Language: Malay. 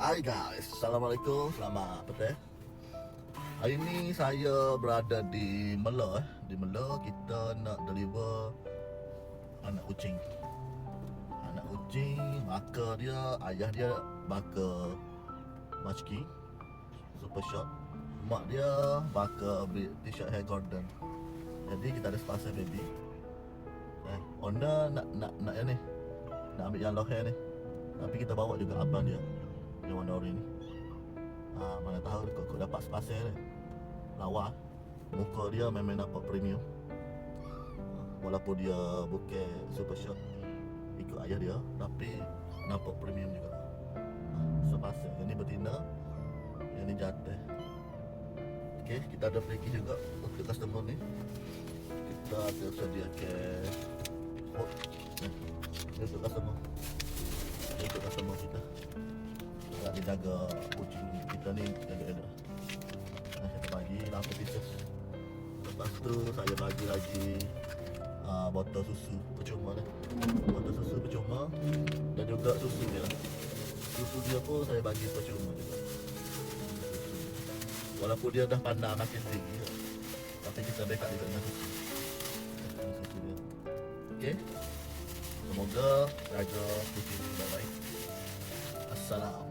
Hai guys, Assalamualaikum, selamat petang Hari ni saya berada di Mela eh. Di Mela kita nak deliver anak kucing. Anak kucing, baka dia, ayah dia baka Machki Super short. Mak dia baka t-shirt hair Gordon. Jadi kita ada sponsor baby. Eh, Owner nak nak nak yang ni. Nak ambil yang long hair ni. Tapi kita bawa juga abang dia Yang warna orange ni. Ha, Mana tahu kau, kau dapat sponsor ni Lawa. Muka dia memang nampak premium. Walaupun dia bukan super short Ikut ayah dia Tapi nampak premium juga. Ha, Sponsor Yang ni betina Yang ni jatuh. Okay, kita ada pergi juga untuk customer ni. Kita ada sediakan Oh, ni Ni untuk customer jaga kucing kita ni jaga-jaga kita bagi? 8 pieces Lepas tu saya bagi lagi uh, botol susu percuma ni Botol susu percuma Dan juga susu dia. Susu dia pun saya bagi percuma juga. Walaupun dia dah pandang makin tinggi ya. Tapi kita backup juga dengan susu. Susu dia. Semoga jaga kucing baik-baik Assalamualaikum